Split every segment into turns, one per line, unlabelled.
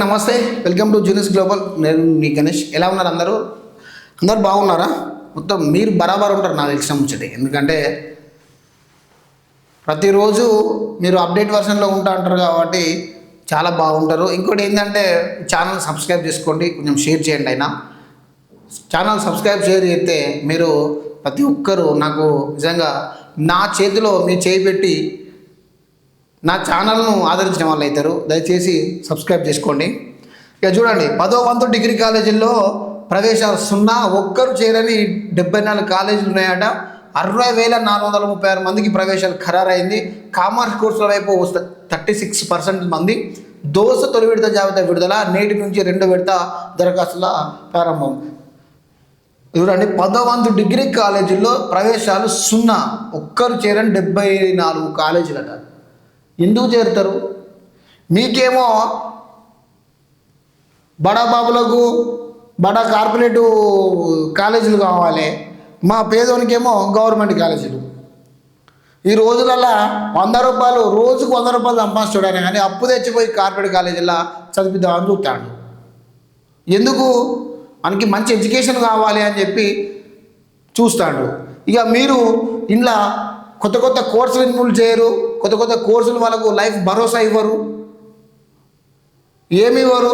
నమస్తే welcome to జూనియస్ global. నేను మీ గణేష్. ఎలా ఉన్నారు అందరూ? అందరు బాగున్నారా? మొత్తం మీరు బరాబర్ ఉంటారు నాకు తెలిసిన ముచ్చటి. ఎందుకంటే ప్రతిరోజు మీరు అప్డేట్ వర్షన్లో ఉంటా అంటారు కాబట్టి చాలా బాగుంటారు. ఇంకోటి ఏంటంటే ఛానల్ సబ్స్క్రైబ్ చేసుకోండి. కొంచెం షేర్ చేయండి అయినా. ఛానల్ సబ్స్క్రైబ్ షేర్ చేస్తే మీరు ప్రతి ఒక్కరూ నాకు నిజంగా నా చేతిలో మీ చేయి పెట్టి నా ఛానల్ను ఆదరించిన వాళ్ళు అవుతారు. దయచేసి సబ్స్క్రైబ్ చేసుకోండి. ఇక చూడండి పదో వంతు డిగ్రీ కాలేజీల్లో ప్రవేశాలు సున్నా ఒక్కరు చేరని డెబ్బై నాలుగు కాలేజీలు ఉన్నాయట. అరవై వేల నాలుగు వందల ముప్పై ఆరు మందికి ప్రవేశాలు ఖరారైంది. కామర్స్ కోర్సుల వైపు థర్టీ సిక్స్ పర్సెంట్ మంది. దోశ తొలి విడత జాబితా విడుదల నేటి నుంచి రెండు విడత దరఖాస్తుల ప్రారంభం. చూడండి పదవంతు డిగ్రీ కాలేజీల్లో ప్రవేశాలు సున్నా ఒక్కరు చేరని డెబ్బై నాలుగు కాలేజీలు అంటారు ఎందుకు చేరుతారు? మీకేమో బడా బాబులకు బడా కార్పొరేటు కాలేజీలు కావాలి. మా పేదోనికేమో గవర్నమెంట్ కాలేజీలు. ఈ రోజులల్లా వంద రూపాయలు రోజుకు వంద రూపాయలు సంపాదించడానికి కానీ అప్పు తెచ్చిపోయి కార్పొరేట్ కాలేజీలో చదివిద్దామని చూస్తాడు. ఎందుకు? మనకి మంచి ఎడ్యుకేషన్ కావాలి అని చెప్పి చూస్తాడు. ఇక మీరు ఇంట్లో కొత్త కొత్త కోర్సులు ఇన్వాల్వ్ చేయరు. కొత్త కొత్త కోర్సులు వాళ్ళకు లైఫ్ భరోసా ఇవ్వరు. ఏమి ఇవ్వరు.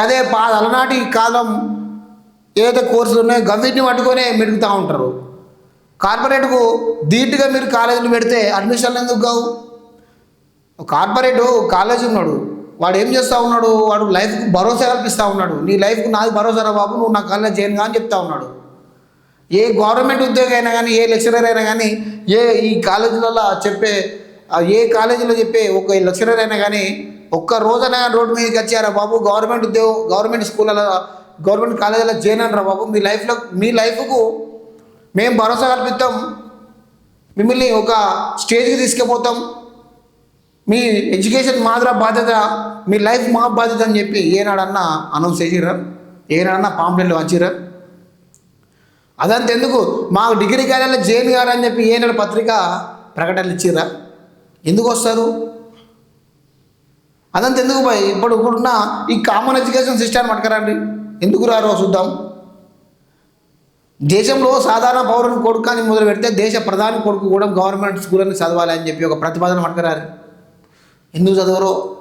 గదే పా అలనాటి కాలం ఏదైతే కోర్సులు ఉన్నాయో గవ్విటిని పట్టుకొనే మెరుగుతూ ఉంటారు. కార్పొరేట్కు ధీటుగా మీరు కాలేజీలు పెడితే అడ్మిషన్లు ఎందుకు కావు? కార్పొరేట్ కాలేజీ ఉన్నాడు. వాడు ఏం చేస్తూ ఉన్నాడు? వాడు లైఫ్కు భరోసా కల్పిస్తూ ఉన్నాడు. నీ లైఫ్కు నాది భరోసా రా బాబు నువ్వు నా కాలేజ్ చేయను అని చెప్తా ఉన్నాడు. ఏ గవర్నమెంట్ ఉద్యోగి అయినా కానీ ఏ లెక్చరర్ అయినా కానీ ఏ ఈ కాలేజీలలో చెప్పే ఏ కాలేజీలో చెప్పే ఒక లెక్చరర్ అయినా కానీ ఒక్క రోజైనా రోడ్డు మీదకి వచ్చారా బాబు? గవర్నమెంట్ ఉద్యోగం గవర్నమెంట్ స్కూళ్ళలో గవర్నమెంట్ కాలేజీలో చేయనరా బాబు? మీ లైఫ్లో మీ లైఫ్కు మేము భరోసా కల్పిస్తాం మిమ్మల్ని ఒక స్టేజ్కి తీసుకుపోతాం. మీ ఎడ్యుకేషన్ మాత్రం బాధ్యత మీ లైఫ్ మా బాధ్యత అని చెప్పి ఏనాడన్నా అనౌన్స్ చేసిరా ఏనాడన్నా పాంప్లెట్లు వచ్చిరా అదంత ఎందుకు మాకు డిగ్రీ కాలేజీలో జైన్ గారు అని చెప్పి ఏనాడు పత్రిక ప్రకటనలు ఇచ్చిరా ఎందుకు వస్తారు? అదంత ఎందుకు పోయి? ఇప్పుడు ఇప్పుడున్న ఈ కామన్ ఎడ్యుకేషన్ సిస్టమ్ పట్టుకరండి. ఎందుకు రారో చూద్దాం. దేశంలో సాధారణ పౌరుని కొడుకు అని మొదలు పెడితే దేశ ప్రధాని కొడుకు కూడా గవర్నమెంట్ స్కూల్ని చదవాలి అని చెప్పి ఒక ప్రతిపాదన పట్టుకురారు. ఎందుకు చదవరు?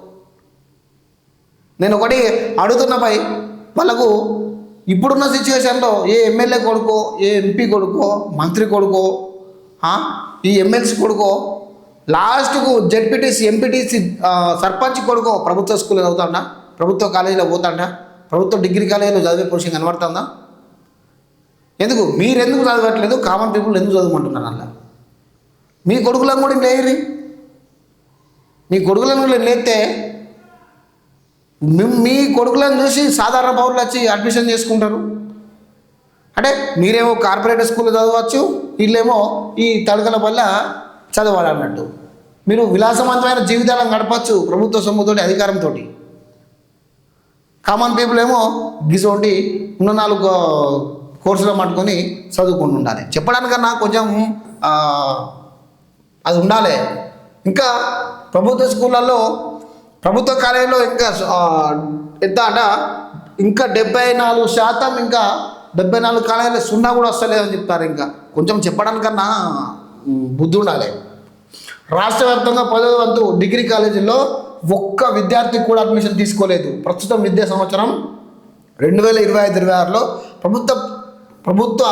నేను ఒకటి అడుగుతున్న పై వాళ్ళకు ఇప్పుడున్న సిచ్యువేషన్లో ఏ ఎమ్మెల్యే కొడుకో ఏ ఎంపీ కొడుకో మంత్రి కొడుకో ఈ ఎమ్మెల్సీ కొడుకో లాస్ట్కు జెడ్పీటీసీ ఎంపీటీసీ సర్పంచ్ కొడుకు ప్రభుత్వ స్కూల్లో చదువుతాడా? ప్రభుత్వ కాలేజీలో పోతాడా? ప్రభుత్వ డిగ్రీ కాలేజీలో చదివే పురుషం కనబడుతుందా? ఎందుకు? మీరెందుకు చదవట్లేదు? కామన్ పీపుల్ ఎందుకు చదవమంటున్నారు అలా? మీ కొడుకులను కూడా లేరు మీ కొడుకులను కూడా లేతే మీ- మీ కొడుకులను చూసి సాధారణ పౌరులు వచ్చి అడ్మిషన్ చేసుకుంటారు? అంటే మీరేమో కార్పొరేట్ స్కూల్లో చదవచ్చు వీళ్ళేమో ఈ తడకల వల్ల చదవాలన్నట్టు. మీరు విలాసవంతమైన జీవితాలను గడపచ్చు ప్రభుత్వ సొమ్ముతోటి అధికారంతో కామన్ పీపుల్ ఏమో గిసోటి ఉన్న నాలుగు కోర్సులు పట్టుకొని చదువుకుని ఉండాలి చెప్పడానికన్నా కొంచెం అది ఉండాలి. ఇంకా ప్రభుత్వ స్కూళ్ళల్లో ప్రభుత్వ కాలేజీలో ఇంకా ఎంత అంట ఇంకా డెబ్బై నాలుగు శాతం ఇంకా డెబ్బై నాలుగు కాలేజీలు సున్నా కూడా వస్తలేదని చెప్తారు ఇంకా. కొంచెం చెప్పడానికన్నా బుద్ధి ఉండాలి. రాష్ట్ర వ్యాప్తంగా పదవ వంతు డిగ్రీ కాలేజీల్లో ఒక్క విద్యార్థి కూడా అడ్మిషన్ తీసుకోలేదు. ప్రస్తుతం విద్యా సంవత్సరం రెండు వేల ఇరవై ఐదు ఇరవై ఆరులో ప్రభుత్వ ప్రభుత్వ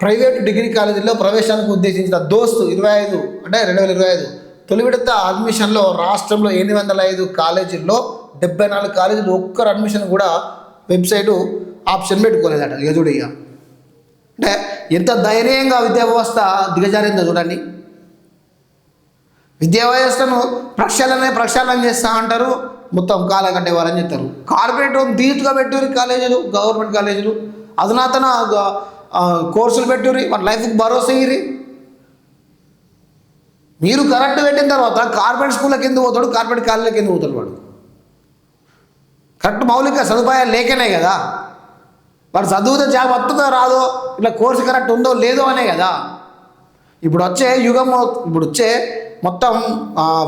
ప్రైవేటు డిగ్రీ కాలేజీల్లో ప్రవేశానికి ఉద్దేశించిన దోస్తు ఇరవై ఐదు అంటే రెండు వేల ఇరవై ఐదు తొలి విడత అడ్మిషన్లో రాష్ట్రంలో ఎనిమిది వందల ఐదు కాలేజీల్లో డెబ్బై నాలుగు కాలేజీలు ఒక్కరు అడ్మిషన్ కూడా వెబ్సైటు ఆప్షన్ పెట్టుకోలేదట ఇక అంటే ఎంత దయనీయంగా విద్యా వ్యవస్థ దిగజారిందో చూడండి. విద్యా వ్యవస్థను ప్రక్షాళన ప్రక్షాళన చేస్తా అంటారు. మొత్తం కాల అని చెప్తారు. కార్పొరేట్ ధీటుగా పెట్టారు కాలేజీలు గవర్నమెంట్ కాలేజీలు. అధునాతన కోర్సులు పెట్టుర్రి. మన లైఫ్కి భరోసా ఇయ్యి మీరు కరెక్ట్ పెట్టిన తర్వాత కార్పొరేట్ స్కూళ్ళ కింద పోతాడు? కార్పొరేట్ కాలేజీల కింద పోతాడు వాడు? కరెక్ట్ మౌలిక సదుపాయాలు లేకనే కదా. వాడు చదువుతే జాబ్ వస్తుందో రాదో ఇట్లా కోర్సు కరెక్ట్ ఉందో లేదో అనే కదా. ఇప్పుడు వచ్చే యుగం ఇప్పుడు వచ్చే మొత్తం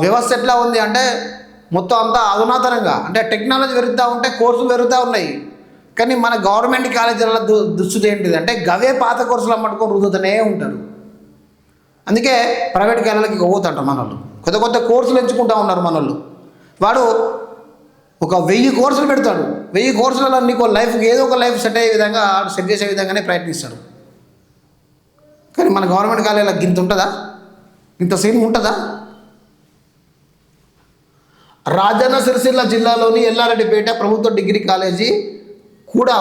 వ్యవస్థ ఎట్లా ఉంది అంటే మొత్తం అంతా అధునాతనంగా అంటే టెక్నాలజీ పెరుగుతూ ఉంటే కోర్సులు పెరుగుతూ ఉన్నాయి. కానీ మన గవర్నమెంట్ కాలేజీల దు దుస్థితి ఏంటిది అంటే గవే పాత కోర్సులు అమ్మట్టుకొని రుద్దుతూనే ఉంటారు అందుకే ప్రైవేట్ కాలేజీలకి పోతుంట మన వాళ్ళు కొత్త కొత్త కోర్సులు ఎంచుకుంటూ ఉన్నారు మన వాళ్ళు వాడు ఒక వెయ్యి కోర్సులు పెడతాడు. వెయ్యి కోర్సులలో నీకు లైఫ్కి ఏదో ఒక లైఫ్ సెట్ అయ్యే విధంగా సెట్ చేసే విధంగానే ప్రయత్నిస్తాడు. కానీ మన గవర్నమెంట్ కాలేజీలకు గింత ఉంటుందా? ఇంత సీన్ ఉంటుందా? రాజన్న సిరిసిల్ల జిల్లాలోని ఎల్లారెడ్డిపేట ప్రభుత్వ డిగ్రీ కాలేజీ కూడా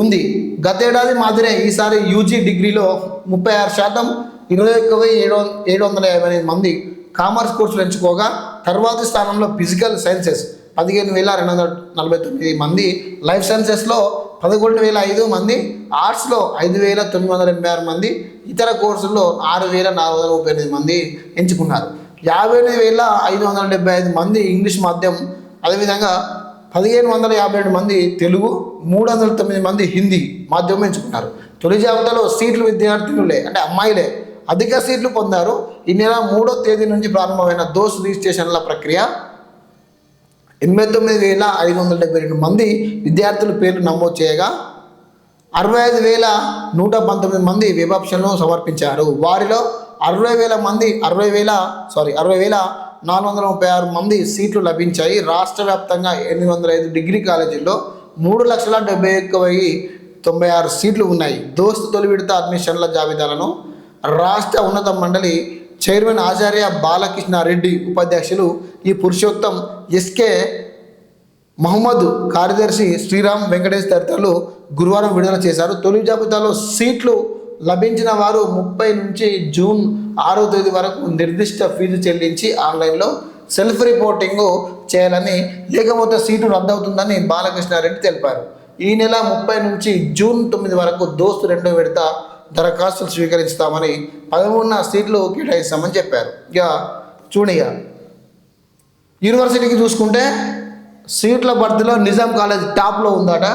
ఉంది. గతేడాది మాదిరే ఈసారి యూజీ డిగ్రీలో ముప్పై ఆరు శాతం ఇరవై ఒక్క వెయ్యి ఏడు ఏడు వందల యాభై ఐదు మంది కామర్స్ కోర్సులు ఎంచుకోగా తర్వాతి స్థానంలో ఫిజికల్ సైన్సెస్ పదిహేను వేల రెండు వందల నలభై తొమ్మిది మంది లైఫ్ సైన్సెస్లో పదకొండు వేల ఐదు మంది ఆర్ట్స్లో ఐదు వేల తొమ్మిది వందల ఎనభై ఆరు మంది ఇతర కోర్సుల్లో ఆరు వేల నాలుగు వందల ముప్పై ఎనిమిది మంది ఎంచుకున్నారు. యాభై ఎనిమిది వేల ఐదు వందల డెబ్బై ఐదు మంది ఇంగ్లీష్ మాధ్యమం అదేవిధంగా పదిహేను వందల యాభై ఏడు మంది తెలుగు మూడు వందల తొమ్మిది మంది హిందీ మాధ్యమం ఎంచుకున్నారు. తొలి జాబితాలో సీట్లు విద్యార్థినులే అంటే అమ్మాయిలే అధిక సీట్లు పొందారు. ఈ నెల మూడో తేదీ నుంచి ప్రారంభమైన దోస్ రిజిస్ట్రేషన్ల ప్రక్రియ ఎనభై తొమ్మిది వేల ఐదు వందల డెబ్బై రెండు మంది విద్యార్థుల పేర్లు నమోదు చేయగా అరవై ఐదు వేల నూట పంతొమ్మిది మంది వెబ్ సమర్పించారు. వారిలో అరవై వేల మంది అరవై వేల సారీ అరవై వేల నాలుగు వందల ముప్పై ఆరు మంది సీట్లు లభించాయి. రాష్ట్ర వ్యాప్తంగా ఎనిమిది వందల ఐదు డిగ్రీ కాలేజీల్లో మూడు లక్షల డెబ్బై ఒక్క వెయ్యి తొంభై ఆరు సీట్లు ఉన్నాయి. దోస్తు తొలి విడత అడ్మిషన్ల జాబితాలను రాష్ట్ర ఉన్నత మండలి చైర్మన్ ఆచార్య బాలకృష్ణారెడ్డి ఉపాధ్యక్షులు ఈ పురుషోత్తం ఎస్కే మహమ్మద్ కార్యదర్శి శ్రీరామ్ వెంకటేష్ తదితరులు గురువారం విడుదల చేశారు. తొలి జాబితాలో సీట్లు లభించిన వారు ముప్పై నుంచి జూన్ ఆరో తేదీ వరకు నిర్దిష్ట ఫీజు చెల్లించి ఆన్లైన్లో సెల్ఫ్ రిపోర్టింగ్ చేయాలని లేకపోతే సీటు రద్దవుతుందని బాలకృష్ణారెడ్డి తెలిపారు. ఈ నెల ముప్పై నుంచి జూన్ తొమ్మిది వరకు దోస్తు రెండో విడత దరఖాస్తులు స్వీకరిస్తామని పదమూడున సీట్లు కేటాయిస్తామని చెప్పారు. ఇక చూడిగా యూనివర్సిటీకి చూసుకుంటే సీట్ల భర్తీలో నిజాం కాలేజ్ టాప్లో ఉందట.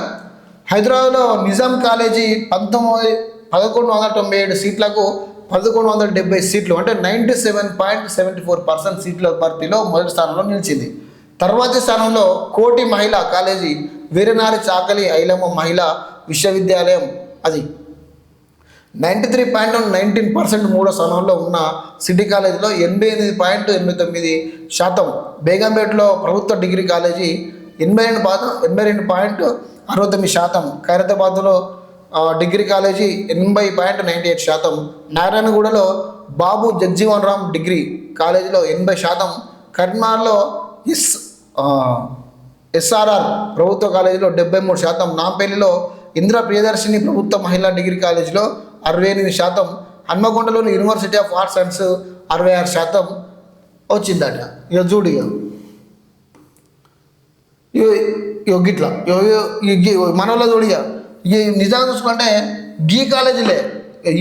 హైదరాబాద్లో నిజాం కాలేజీ పంతొమ్మిది పదకొండు వందల తొంభై ఏడు సీట్లకు పదకొండు వందల డెబ్బై సీట్లు అంటే ninety seven point seventy four percent సీట్ల భర్తీలో మొదటి స్థానంలో నిలిచింది. తర్వాతి స్థానంలో కోటి మహిళా కాలేజీ వీరనారి చాకలి ఐలమ్మ మహిళా విశ్వవిద్యాలయం అది. Ninety three point nineteen percent మూడో స్థానంలో ఉన్న సిటీ కాలేజీలో ఎనభై ఎనిమిది పాయింట్ ఎనభై తొమ్మిది శాతం బేగంపేటలో ప్రభుత్వ డిగ్రీ కాలేజీ ఎనభై రెండు పాయింట్ ఎనభై రెండు పాయింట్ అరవై తొమ్మిది శాతం ఖైరతాబాద్లో డిగ్రీ కాలేజీ ఎనభై పాయింట్ నైంటీ ఎయిట్ శాతం నారాయణగూడలో బాబు జగ్జీవన్ రామ్ డిగ్రీ కాలేజీలో ఎనభై శాతం కర్మార్లో ఎస్ ఎస్ఆర్ఆర్ ప్రభుత్వ కాలేజీలో డెబ్బై మూడు శాతం నాంపల్లిలో ఇంద్ర ప్రియదర్శిని ప్రభుత్వ మహిళా డిగ్రీ కాలేజీలో అరవై ఎనిమిది శాతం. హన్మకొండలోని యూనివర్సిటీ ఆఫ్ ఆర్ట్స్ సైన్స్ అరవై ఆరు శాతం వచ్చిందట. ఇక చూడు ఇక ఇగో గిట్లా. ఈ మన వాళ్ళ చూడు ఇక నిజంగా చూసుకుంటే గీ కాలేజీలే.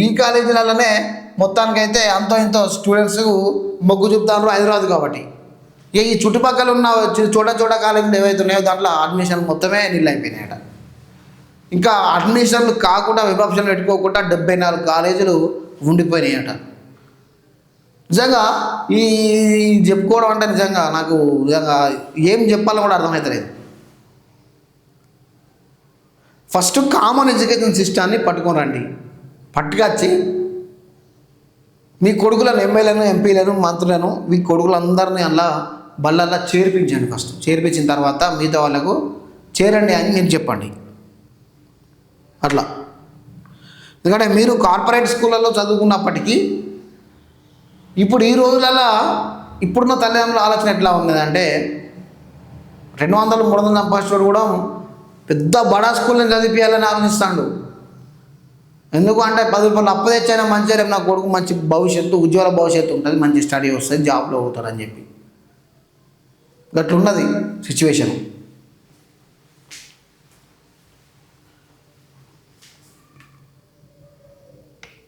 ఈ కాలేజీలలోనే మొత్తానికైతే అంతో ఇంతో స్టూడెంట్స్ మొగ్గు చూపుతారు హైదరాబాద్ కాబట్టి. ఇక ఈ చుట్టుపక్కల ఉన్న చోట చోట కాలేజీలు ఏవైతే ఉన్నాయో దాంట్లో అడ్మిషన్ మొత్తమే నీళ్ళు అయిపోయినాయట. ఇంకా అడ్మిషన్లు కాకుండా విపక్షలు పెట్టుకోకుండా డెబ్బై నాలుగు కాలేజీలు ఉండిపోయినాయట. నిజంగా ఈ చెప్పుకోవడం అంటే నిజంగా నాకు నిజంగా ఏం చెప్పాలో కూడా అర్థమవుతలేదు ఫస్ట్ కామన్ ఎడ్యుకేషన్ సిస్టాన్ని పట్టుకొని రండి. పట్టుకొచ్చి మీ కొడుకులను ఎమ్మెల్యేలను ఎంపీలను మంత్రులను మీ కొడుకులందరినీ అలా బళ్ళల్లా చేర్పించండి ఫస్ట్. చేర్పించిన తర్వాత మిగతా వాళ్ళకు చేరండి అని మీరు చెప్పండి. అట్లా. ఎందుకంటే మీరు కార్పొరేట్ స్కూళ్ళల్లో చదువుకున్నప్పటికీ ఇప్పుడు ఈ రోజులలో ఇప్పుడున్న తల్లిదండ్రుల ఆలోచన ఎట్లా ఉన్నదంటే రెండు వందలు మూడు వందలు సంపాదించేవాడు కూడా పెద్ద బడా స్కూల్ని చదివించాలని ఆలోచిస్తాడు. ఎందుకు అంటే పది రూపాయలు అప్పు తెచ్చైనా రేపు నా కొడుకు మంచి భవిష్యత్తు ఉజ్వల భవిష్యత్తు ఉంటుంది మంచి స్టడీ వస్తుంది జాబ్లో అవుతారని చెప్పి. గట్లున్నది సిచ్యువేషన్.